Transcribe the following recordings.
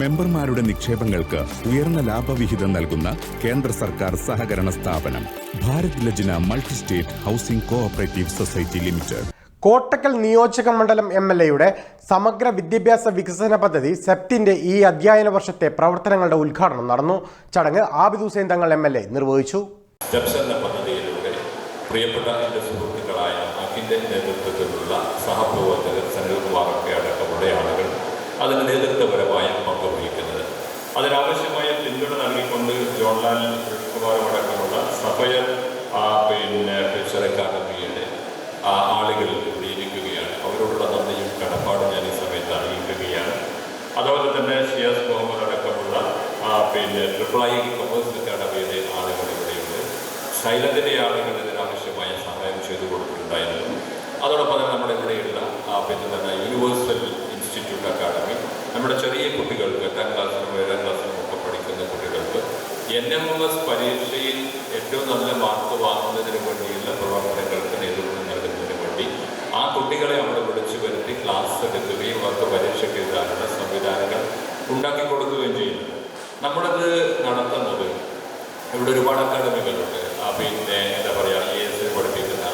മെമ്പർമാരുടെ നിക്ഷേപങ്ങൾക്ക് ഉയർന്ന ലാഭവിഹിതം നൽകുന്ന കേന്ദ്ര സർക്കാർ സഹകരണ സ്ഥാപനം Bharat Lajna multi state housing cooperative society limited. Kottakkal നിയോജക മണ്ഡലം എം എൽ എയുടെ സമഗ്ര വിദ്യാഭ്യാസ വികസന പദ്ധതി സെപ്റ്റിന്റെ ഈ അധ്യയന വർഷത്തെ പ്രവർത്തനങ്ങളുടെ ഉദ്ഘാടനം നടന്നു. ചടങ്ങ് Abid Hussain Thangal M L A നിർവഹിച്ചു. സ്റ്റെപ്സ് എന്ന പദ്ധതിയിലൂടെ പ്രിയപ്പെട്ട എന്റെ സുഹൃത്തുക്കളായ അഖിന്റെ നേതൃത്വത്തിലുള്ള സഹപ്രവർത്തകർ സനിൽകുമാറൊക്കെ അടക്കമുള്ള ആളുകൾ അതിന് നേതൃത്വപരമായ പങ്ക് വഹിക്കുന്നത്. അതിനാവശ്യമായ പിന്തുണ നൽകിക്കൊണ്ട് ജോൺലാൽ കൃഷ്ണകുമാറും അടക്കമുള്ള ആ, പിന്നെ ഫിഷർ അക്കാദമിയുടെ ആ, ആളുകൾ ഇവിടെ ഇരിക്കുകയാണ്. അവരോടുള്ള നന്ദിയും കടപ്പാടും ഞാൻ ഈ സമയത്ത് അറിയിക്കുകയാണ്. അതുപോലെ തന്നെ ഷിയാസ് മുഹമ്മദ് അടക്കമുള്ള പിന്നെ ട്രിപ്പിൾ ഐ കൊമേഴ്സ് അക്കാദമിയുടെ ആളുകൾ ഇവിടെയുണ്ട്. സൈലത്തിന്റെ ആളുകൾ ഇതിനാവശ്യമായ സഹായം ചെയ്തു കൊടുത്തിട്ടുണ്ടായിരുന്നു. അതോടൊപ്പം തന്നെ നമ്മുടെ ഇവിടെയുള്ള പിന്നെ തന്നെ യൂണിവേഴ്സൽ എൻ എസ് പരീക്ഷയിൽ ഏറ്റവും നല്ല മാർക്ക് വാങ്ങുന്നതിന് വേണ്ടിയുള്ള പ്രവർത്തനങ്ങൾക്ക് നേതൃത്വം നൽകുന്നതിന് വേണ്ടി ആ കുട്ടികളെ അവിടെ വിളിച്ചു വരുത്തി ക്ലാസ് എടുക്കുകയും അവർക്ക് പരീക്ഷയ്ക്ക് എഴുതാനുള്ള സംവിധാനങ്ങൾ ഉണ്ടാക്കി കൊടുക്കുകയും ചെയ്യുന്നു. നമ്മളത് നടത്തുന്നത് ഇവിടെ ഒരുപാട് അക്കാദമികളുണ്ട്. പിന്നെ എന്താ പറയുക ഐ എസിന് പഠിപ്പിക്കുന്ന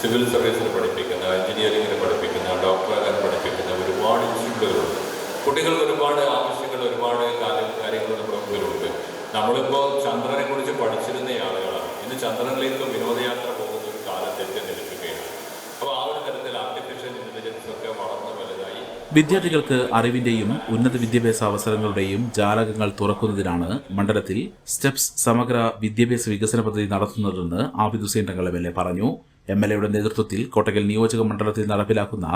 സിവിൽ സർവീസിന് പഠിപ്പിക്കുന്ന എഞ്ചിനീയറിംഗിന് പഠിപ്പിക്കുന്ന ഡോക്ടറാകാൻ പഠിപ്പിക്കുന്ന ഒരുപാട് ഇൻസ്റ്റിറ്റ്യൂട്ടുകളുണ്ട് കുട്ടികൾക്ക് ഒരുപാട് ആവശ്യങ്ങൾ വിദ്യാർത്ഥികൾക്ക് അറിവിന്റെയും ഉന്നത വിദ്യാഭ്യാസ അവസരങ്ങളുടെയും ജാലകങ്ങൾ തുറക്കുന്നതിനാണ് മണ്ഡലത്തിൽ സ്റ്റെപ്സ് സമഗ്ര വിദ്യാഭ്യാസ വികസന പദ്ധതി നടത്തുന്നതെന്ന് Abid Hussain Thangal M L A പറഞ്ഞു. എം എൽ എയുടെ നേതൃത്വത്തിൽ കോട്ടക്കൽ നിയോജക മണ്ഡലത്തിൽ നടപ്പിലാക്കുന്ന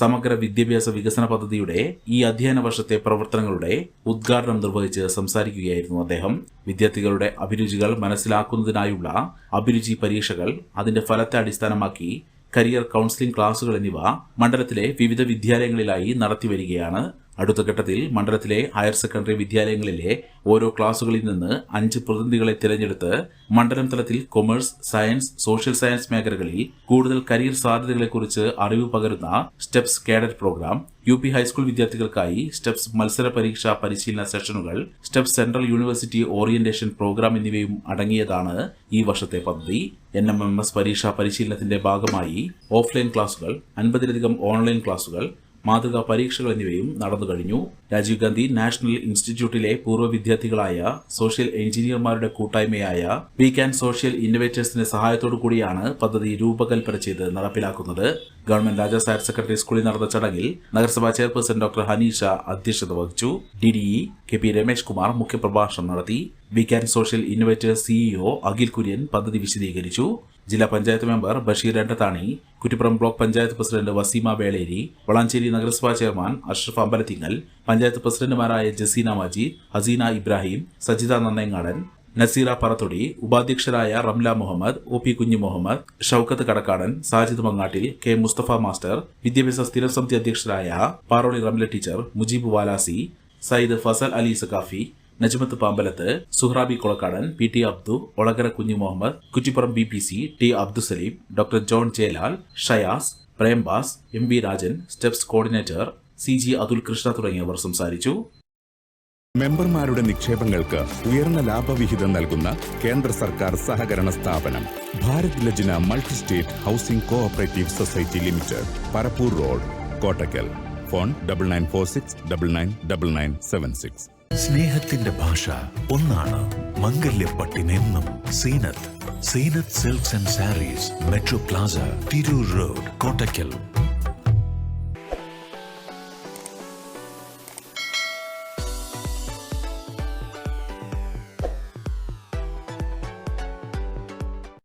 സമഗ്ര വിദ്യാഭ്യാസ വികസന പദ്ധതിയുടെ ഈ അധ്യയന വർഷത്തെ പ്രവർത്തനങ്ങളുടെ ഉദ്ഘാടനം നിർവഹിച്ച് സംസാരിക്കുകയായിരുന്നു അദ്ദേഹം. വിദ്യാർത്ഥികളുടെ അഭിരുചികൾ മനസ്സിലാക്കുന്നതിനായുള്ള അഭിരുചി പരീക്ഷകൾ അതിന്റെ ഫലത്തെ അടിസ്ഥാനമാക്കി കരിയർ കൗൺസിലിംഗ് ക്ലാസുകൾ എന്നിവ മണ്ഡലത്തിലെ വിവിധ വിദ്യാലയങ്ങളിലായി നടത്തിവരികയാണ്. അടുത്ത ഘട്ടത്തിൽ മണ്ഡലത്തിലെ ഹയർ സെക്കൻഡറി വിദ്യാലയങ്ങളിലെ ഓരോ ക്ലാസുകളിൽ നിന്ന് അഞ്ച് പ്രതിനിധികളെ തിരഞ്ഞെടുത്ത് മണ്ഡലം തലത്തിൽ കൊമേഴ്സ് സയൻസ് സോഷ്യൽ സയൻസ് മേഖലകളിൽ കൂടുതൽ കരിയർ സാധ്യതകളെക്കുറിച്ച് അറിവ് പകരുന്ന steps cadet program U P high school വിദ്യാർത്ഥികൾക്കായി സ്റ്റെപ്സ് മത്സര പരീക്ഷാ പരിശീലന സെഷനുകൾ steps central university orientation program എന്നിവയും അടങ്ങിയതാണ് ഈ വർഷത്തെ പദ്ധതി. എൻ എം എം എസ് പരീക്ഷാ പരിശീലനത്തിന്റെ ഭാഗമായി ഓഫ്ലൈൻ ക്ലാസുകൾ അൻപതിലധികം ഓൺലൈൻ ക്ലാസുകൾ മാതൃകാ പരീക്ഷകൾ എന്നിവയും നടന്നു കഴിഞ്ഞു. രാജീവ് ഗാന്ധി നാഷണൽ ഇൻസ്റ്റിറ്റ്യൂട്ടിലെ പൂർവ വിദ്യാർത്ഥികളായ സോഷ്യൽ എഞ്ചിനീയർമാരുടെ കൂട്ടായ്മയായ വി ക്യാൻ സോഷ്യൽ ഇന്നോവേറ്റേഴ്സിന്റെ സഹായത്തോടു കൂടിയാണ് പദ്ധതി രൂപകൽപ്പന ചെയ്ത് നടപ്പിലാക്കുന്നത്. ഗവൺമെന്റ് രാജാസ് ഹയർ സെക്കൻഡറി സ്കൂളിൽ നടന്ന ചടങ്ങിൽ നഗരസഭാ ചെയർപേഴ്സൺ ഡോക്ടർ ഹനീഷ അധ്യക്ഷത വഹിച്ചു. D D E K P Ramesh Kumar മുഖ്യപ്രഭാഷണം നടത്തി. We can social innovators CEO Akhil Kurian പദ്ധതി വിശദീകരിച്ചു. ജില്ലാ panchayat member Basheer Randathani Kuttippuram block panchayat president Waseema Veleri Valanchery നഗരസഭാ ചെയർമാൻ അഷ്റഫ് അമ്പലത്തിങ്ങൽ പഞ്ചായത്ത് പ്രസിഡന്റുമാരായ Jaseena Majeed Haseena Ibrahim Sajitha Nannayangadan Naseera Parathodi ഉപാധ്യക്ഷരായ Ramla Muhammad O P Kunju Muhammad Shoukath Kadakkadan Sajid Mangattil K Musthafa master വിദ്യാഭ്യാസ സ്ഥിരം സമിതി അധ്യക്ഷരായ Paroli Ramla teacher Mujeeb Valasi Sayyid Fazal Ali Saqafi Najmath Pambalath Suhrabi Kolakkadan P T Abdu Olakara Kunju Muhammad Kuttippuram B P C T Abdusaleem doctor John Jayalal Shayas Prembas M V Rajan steps coordinator C G Athul Krishna തുടങ്ങിയവർ സംസാരിച്ചു. മെമ്പർമാരുടെ നിക്ഷേപങ്ങൾക്ക് ഉയർന്ന ലാഭവിഹിതം നൽകുന്ന കേന്ദ്ര സർക്കാർ സഹകരണ സ്ഥാപനം Bharat Lajna multi state housing cooperative society limited Parappur road Kottakkal. Phone double nine four six double nine double nine seven six സ്നേഹത്തിന്റെ ഭാഷ ഒന്നാണ് മംഗല്യപ്പട്ടിനെന്നും Zeenath. Zeenath silks and sarees metro plaza Tirur road Kottakkal.